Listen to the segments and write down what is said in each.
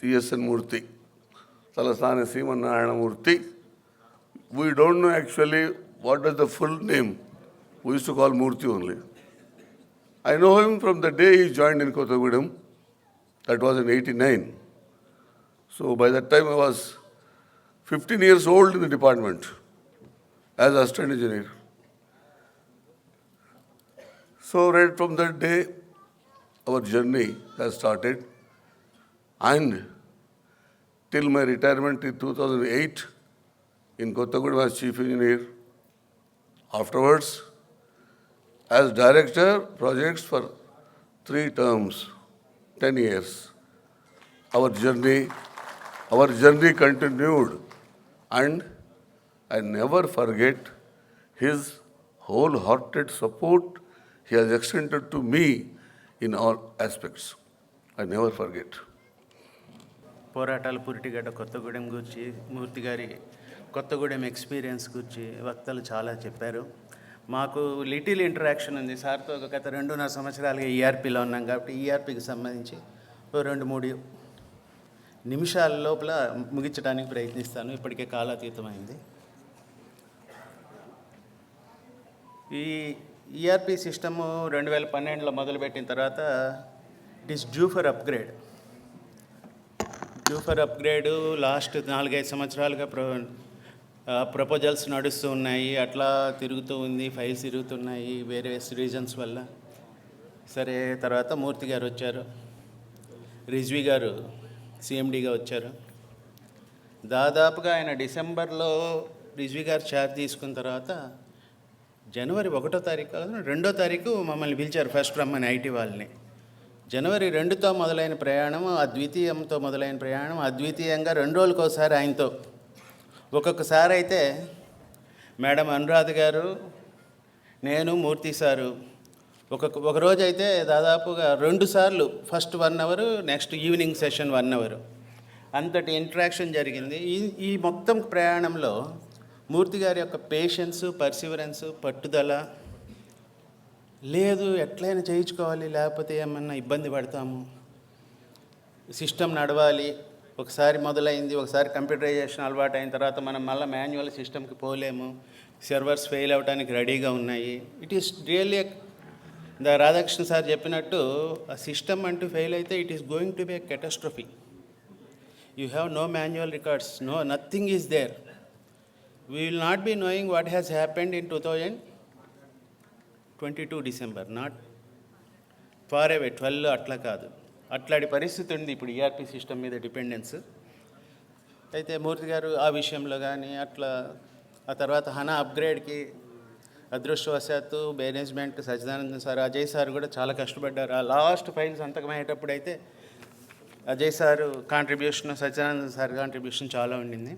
TSN Murthy, Salasana Seaman Narayana Murthy. We don't know actually what was the full name. We used to call Murthy only. I know him from the day he joined in Kothavidam. That was in 89. So by that time I was 15 years old in the department as a train engineer. So right from that day, our journey has started. And till my retirement in 2008 in Kothagudem as chief engineer. Afterwards, as director projects for three terms, 10 years. Our journey, our journey continued and I never forget his wholehearted support he has extended to me in all aspects. I never forget. పోరాటాలు పురిటిగడ్డ కొత్తగూడెం గురించి మూర్తి గారి Kothagudem experience గురించి వక్తలు చాలా చెప్పారు. మాకు little interaction ఉంది. సార్తో ఒక గత రెండున్నర సంవత్సరాలుగా ఈఆర్పీలో ఉన్నాం కాబట్టి ఈఆర్పీకి సంబంధించి ఓ రెండు మూడు నిమిషాల లోపల ముగించడానికి ప్రయత్నిస్తాను. ఇప్పటికే కాలాతీతమైంది. ఈ ఈఆర్పి సిస్టము రెండు వేల పన్నెండులో మొదలుపెట్టిన తర్వాత it is due for upgrade due for upgrade last నాలుగైదు సంవత్సరాలుగా ప్రో ప్రపోజల్స్ నడుస్తూ ఉన్నాయి. అట్లా తిరుగుతూ ఉంది ఫైల్స్ తిరుగుతున్నాయి వేరే రీజన్స్ వల్ల. సరే తర్వాత మూర్తి గారు వచ్చారు. రిజ్వి గారు సిఎండిగా వచ్చారు. దాదాపుగా ఆయన డిసెంబర్లో రిజ్వీ గారు ఛార్జ్ తీసుకున్న తర్వాత జనవరి ఒకటో తారీఖు రెండో తారీఖు మమ్మల్ని పిలిచారు ఫస్ట్ రమ్మని ఐటీ వాళ్ళని. జనవరి రెండుతో మొదలైన ప్రయాణం అద్వితీయంతో మొదలైన ప్రయాణం అద్వితీయంగా రెండు రోజులకోసారి ఒకసారి ఆయనతో. ఒక్కొక్కసారి అయితే మేడం అనురాధ గారు నేను మూర్తి సారు ఒక్కొక్క ఒక రోజు అయితే దాదాపుగా రెండు సార్లు first one hour next evening session one hour. అంతటి ఇంట్రాక్షన్ జరిగింది. ఈ ఈ మొత్తం ప్రయాణంలో మూర్తి గారి యొక్క పేషెన్స్ పర్సివరెన్స్ పట్టుదల లేదు ఎట్లయినా చేయించుకోవాలి లేకపోతే ఏమన్నా ఇబ్బంది పడతాము. సిస్టమ్ నడవాలి. ఒకసారి మొదలైంది ఒకసారి కంప్యూటరైజేషన్ అలవాటు అయిన తర్వాత మనం మళ్ళీ మాన్యువల్ సిస్టమ్కి పోలేము. సర్వర్స్ ఫెయిల్ అవడానికి రెడీగా ఉన్నాయి. It is really the Radhakrishna sir చెప్పినట్టు ఆ సిస్టమ్ అంటూ ఫెయిల్ అయితే it is going to be a catastrophe. You have no manual records no nothing is there. We will not be knowing what has happened in two thousand twenty two December not far away twelve అట్లా కాదు. అట్లాంటి పరిస్థితి ఉంది ఇప్పుడు ERP system మీద dependence. అయితే మూర్తి గారు ఆ విషయంలో కానీ అట్లా ఆ తర్వాత హనా అప్గ్రేడ్కి అదృష్టవశాత్తు management Sachchidananda sir Ajay sir కూడా చాలా కష్టపడ్డారు. ఆ లాస్ట్ ఫైల్స్ అంతకమయ్యేటప్పుడు అయితే Ajay sir contribution Sachchidananda sir contribution చాలా ఉండింది.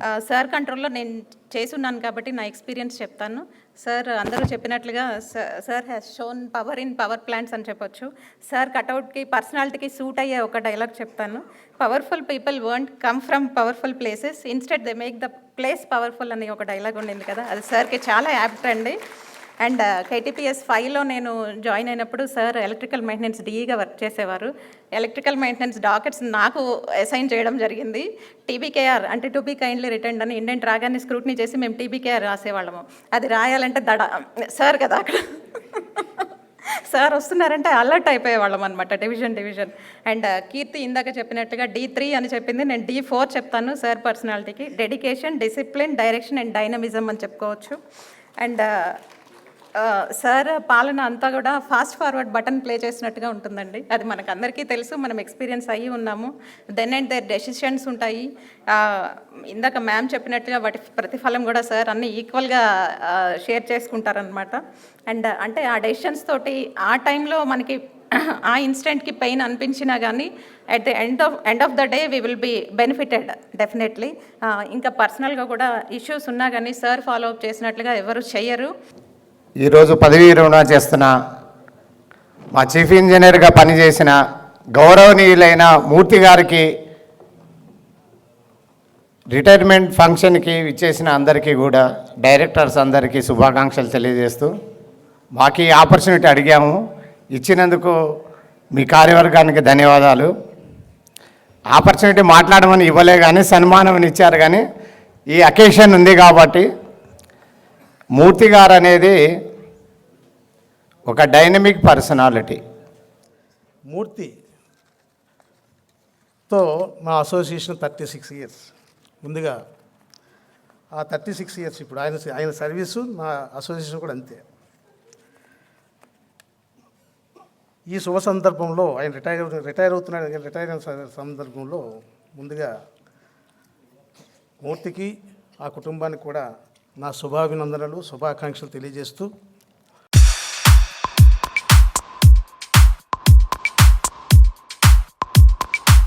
సార్ కంట్రోల్లో నేను చేసున్నాను కాబట్టి నా ఎక్స్పీరియన్స్ చెప్తాను. సార్ అందరూ చెప్పినట్లుగా స- sir has shown power in power plants అని చెప్పొచ్చు. సార్ కటౌట్కి పర్సనాలిటీకి సూట్ అయ్యే ఒక డైలాగ్ చెప్తాను. Powerful people won't come from powerful places instead they make the place powerful అనే ఒక డైలాగ్ ఉండింది కదా. అది సార్కి చాలా యాప్ట్ అండి. అండ్ కేటీపీఎస్ ఫైవ్లో నేను జాయిన్ అయినప్పుడు సార్ ఎలక్ట్రికల్ మెయింటెనెన్స్ డిఈగా వర్క్ చేసేవారు. ఎలక్ట్రికల్ మెయింటెనెన్స్ డాకెట్స్ నాకు అసైన్ చేయడం జరిగింది. టీబీకేఆర్ అంటే టు బీ కైండ్లీ రిటర్న్ అని ఇండియన్ రాగాన్ని స్క్రూట్నీ చేసి మేము టీబీకేఆర్ రాసేవాళ్ళము. అది రాయాలంటే దడ సార్ కదా అక్కడ. సార్ వస్తున్నారంటే అలర్ట్ అయిపోయేవాళ్ళం అనమాట డివిజన్ డివిజన్ అండ్ కీర్తి ఇందాక చెప్పినట్టుగా డీ త్రీ అని చెప్పింది. నేను డీ ఫోర్ చెప్తాను sir పర్సనాలిటీకి dedication discipline direction and dynamism అని చెప్పుకోవచ్చు. అండ్ సార్ పాలన అంతా కూడా ఫాస్ట్ ఫార్వర్డ్ బటన్ ప్లే చేసినట్టుగా ఉంటుందండి. అది మనకు అందరికీ తెలుసు మనం ఎక్స్పీరియన్స్ అయ్యి ఉన్నాము. దెన్ అండ్ దేర్ డెసిషన్స్ ఉంటాయి. ఇందాక మ్యామ్ చెప్పినట్టుగా వాటి ప్రతిఫలం కూడా సార్ అన్ని ఈక్వల్గా షేర్ చేసుకుంటారనమాట అండ్ అంటే ఆ డెసిషన్స్ తోటి ఆ టైంలో మనకి ఆ ఇన్స్టెంట్కి పెయిన్ అనిపించినా కానీ at the end of end of the day we will be benefited definitely ఇంకా పర్సనల్గా కూడా ఇష్యూస్ ఉన్నా కానీ సార్ ఫాలో అప్ చేసినట్లుగా ఎవరు చెయ్యరు ఈరోజు పదవీ విరమణ చేస్తున్న మా చీఫ్ ఇంజనీర్గా పనిచేసిన గౌరవనీయులైన మూర్తి గారికి రిటైర్మెంట్ ఫంక్షన్కి విచ్చేసిన అందరికీ కూడా డైరెక్టర్స్ అందరికీ శుభాకాంక్షలు తెలియజేస్తూ మాకు ఈ ఆపర్చునిటీ అడిగాము. ఇచ్చినందుకు మీ కార్యవర్గానికి ధన్యవాదాలు. ఆపర్చునిటీ మాట్లాడమని ఇవ్వలే కానీ సన్మానం ఇచ్చారు కానీ ఈ అకేషన్ ఉంది కాబట్టి మూర్తి గారు అనేది ఒక డైనమిక్ పర్సనాలిటీ మూర్తితో మా అసోసియేషన్ థర్టీ సిక్స్ ఇయర్స్ ముందుగా ఆ థర్టీ సిక్స్ ఇయర్స్ ఇప్పుడు ఆయన ఆయన సర్వీసు నా అసోసియేషన్ కూడా అంతే. ఈ శుభ సందర్భంలో ఆయన రిటైర్ రిటైర్ అవుతున్నాడు రిటైర్ అయిన సందర్భంలో ముందుగా మూర్తికి ఆ కుటుంబానికి కూడా నా శుభాభినందనలు శుభాకాంక్షలు తెలియజేస్తూ